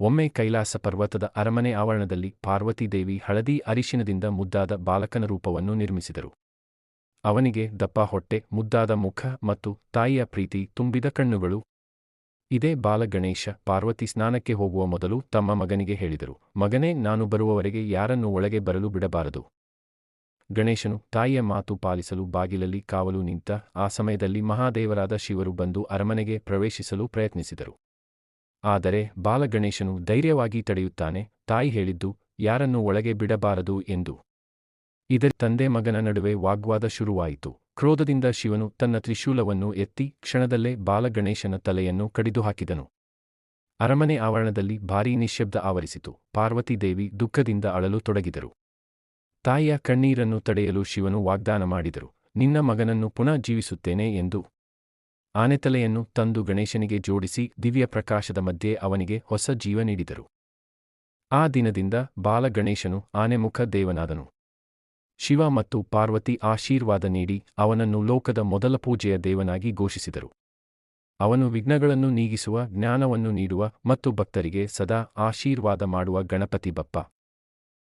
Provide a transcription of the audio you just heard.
ಒಮ್ಮೆ ಕೈಲಾಸ ಪರ್ವತದ ಅರಮನೆ ಆವರಣದಲ್ಲಿ ಪಾರ್ವತಿದೇವಿ ಹಳದಿ ಅರಿಶಿನದಿಂದ ಮುದ್ದಾದ ಬಾಲಕನ ರೂಪವನ್ನು ನಿರ್ಮಿಸಿದರು. ಅವನಿಗೆ ದಪ್ಪ ಹೊಟ್ಟೆ, ಮುದ್ದಾದ ಮುಖ ಮತ್ತು ತಾಯಿಯ ಪ್ರೀತಿ ತುಂಬಿದ ಕಣ್ಣುಗಳು. ಇದೇ ಬಾಲಗಣೇಶ ಪಾರ್ವತಿ ಸ್ನಾನಕ್ಕೆ ಹೋಗುವ ಮೊದಲು ತಮ್ಮ ಮಗನಿಗೆ ಹೇಳಿದರು, ಮಗನೇ, ನಾನು ಬರುವವರೆಗೆ ಯಾರನ್ನು ಒಳಗೆ ಬರಲು ಬಿಡಬಾರದು. ಗಣೇಶನು ತಾಯಿಯ ಮಾತು ಪಾಲಿಸಲು ಬಾಗಿಲಲ್ಲಿ ಕಾವಲು ನಿಂತ ಆ ಸಮಯದಲ್ಲಿ ಮಹಾದೇವರಾದ ಶಿವರು ಬಂದು ಅರಮನೆಗೆ ಪ್ರವೇಶಿಸಲು ಪ್ರಯತ್ನಿಸಿದರು. ಆದರೆ ಬಾಲಗಣೇಶನು ಧೈರ್ಯವಾಗಿ ತಡೆಯುತ್ತಾನೆ, ತಾಯಿ ಹೇಳಿದ್ದು, ಯಾರನ್ನು ಒಳಗೆ ಬಿಡಬಾರದು ಎಂದು. ಇದರ ತಂದೆ ಮಗನ ನಡುವೆ ವಾಗ್ವಾದ ಶುರುವಾಯಿತು. ಕ್ರೋಧದಿಂದ ಶಿವನು ತನ್ನ ತ್ರಿಶೂಲವನ್ನು ಎತ್ತಿ ಕ್ಷಣದಲ್ಲೇ ಬಾಲಗಣೇಶನ ತಲೆಯನ್ನು ಕಡಿದು ಹಾಕಿದನು ಅರಮನೆ ಆವರಣದಲ್ಲಿ ಭಾರೀ ನಿಶ್ಶಬ್ದ ಆವರಿಸಿತು. ಪಾರ್ವತಿದೇವಿ ದುಃಖದಿಂದ ಅಳಲು ತೊಡಗಿದರು. ತಾಯಿಯ ಕಣ್ಣೀರನ್ನು ತಡೆಯಲು ಶಿವನು ವಾಗ್ದಾನ ಮಾಡಿದರು. ನಿನ್ನ ಮಗನನ್ನು ಪುನಃ ಜೀವಿಸುತ್ತೇನೆ ಎಂದು ಆನೆತಲೆಯನ್ನು ತಂದು ಗಣೇಶನಿಗೆ ಜೋಡಿಸಿ ದಿವ್ಯ ಪ್ರಕಾಶದ ಮಧ್ಯೆ ಅವನಿಗೆ ಹೊಸ ಜೀವ ನೀಡಿದರು. ಆ ದಿನದಿಂದ ಬಾಲಗಣೇಶನು ಆನೆಮುಖ ದೇವನಾದನು. ಶಿವ ಮತ್ತು ಪಾರ್ವತಿ ಆಶೀರ್ವಾದ ನೀಡಿ ಅವನನ್ನು ಲೋಕದ ಮೊದಲ ಪೂಜೆಯ ದೇವನಾಗಿ ಘೋಷಿಸಿದರು. ಅವನು ವಿಘ್ನಗಳನ್ನು ನೀಗಿಸುವ ಜ್ಞಾನವನ್ನು ನೀಡುವ ಮತ್ತು ಭಕ್ತರಿಗೆ ಸದಾ ಆಶೀರ್ವಾದ ಮಾಡುವ ಗಣಪತಿ ಬಪ್ಪ.